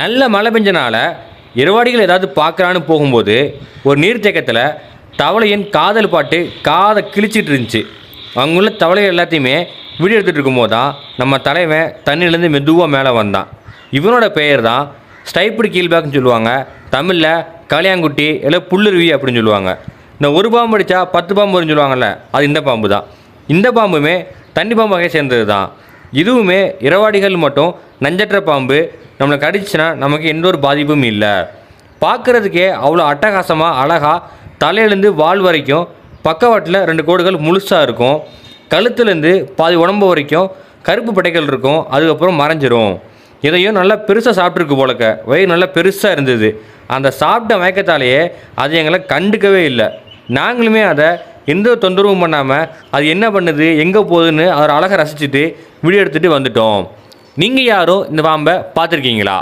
நல்ல மழை பெஞ்சனால இரவாடிகள் ஏதாவது பார்க்குறான்னு போகும்போது ஒரு நீர்த்தேக்கத்தில் தவளையின் காதல் பாட்டு காதை கிழிச்சிட்டு இருந்துச்சு. அங்குள்ள தவளைகள் எல்லாத்தையுமே வீடியோ எடுத்துகிட்டு இருக்கும்போது தான் நம்ம தலைவன் தண்ணியிலேருந்து மெதுவாக மேலே வந்தான். இவனோட பெயர் தான் ஸ்டைப்டு கீழ்பேக்னு சொல்லுவாங்க. தமிழில் களியாங்குட்டி இல்லை புல்லுருவி அப்படின்னு சொல்லுவாங்க. இந்த ஒரு பாம்பு அடித்தா பத்து பாம்பு வரும்னு சொல்லுவாங்கள்ல அது இந்த பாம்பு தான். இந்த பாம்புமே தண்ணி பாம்பு வகையை சேர்ந்தது தான். இதுவுமே இரவாடிகள் மட்டும் நஞ்சற்ற பாம்பு. நம்மளை கடிச்சுன்னா நமக்கு எந்த ஒரு பாதிப்பும் இல்லை. பார்க்குறதுக்கே அவ்வளோ அட்டகாசமாக அழகாக தலையிலேருந்து வால் வரைக்கும் பக்கவாட்டில் ரெண்டு கோடுகள் முழுசாக இருக்கும். கழுத்துலேருந்து பாதி உடம்பு வரைக்கும் கருப்பு படைகள் இருக்கும். அதுக்கப்புறம் மறைஞ்சிரும். இதையும் நல்லா பெருசாக சாப்பிட்ருக்கு போலக்க. வயிறு நல்லா பெருசாக இருந்தது. அந்த சாப்பிட்ட மயக்கத்தாலேயே அது எங்களை கண்டுக்கவே இல்லை. நாங்களுமே அதை எந்த தொந்தரவும் பண்ணாமல் அது என்ன பண்ணுது எங்கே போகுதுன்னு அவர் அழகை ரசிச்சுட்டு வீடியோ எடுத்துகிட்டு வந்துட்டோம். நீங்கள் யாரும் இந்த பாம்பை பார்த்துருக்கீங்களா?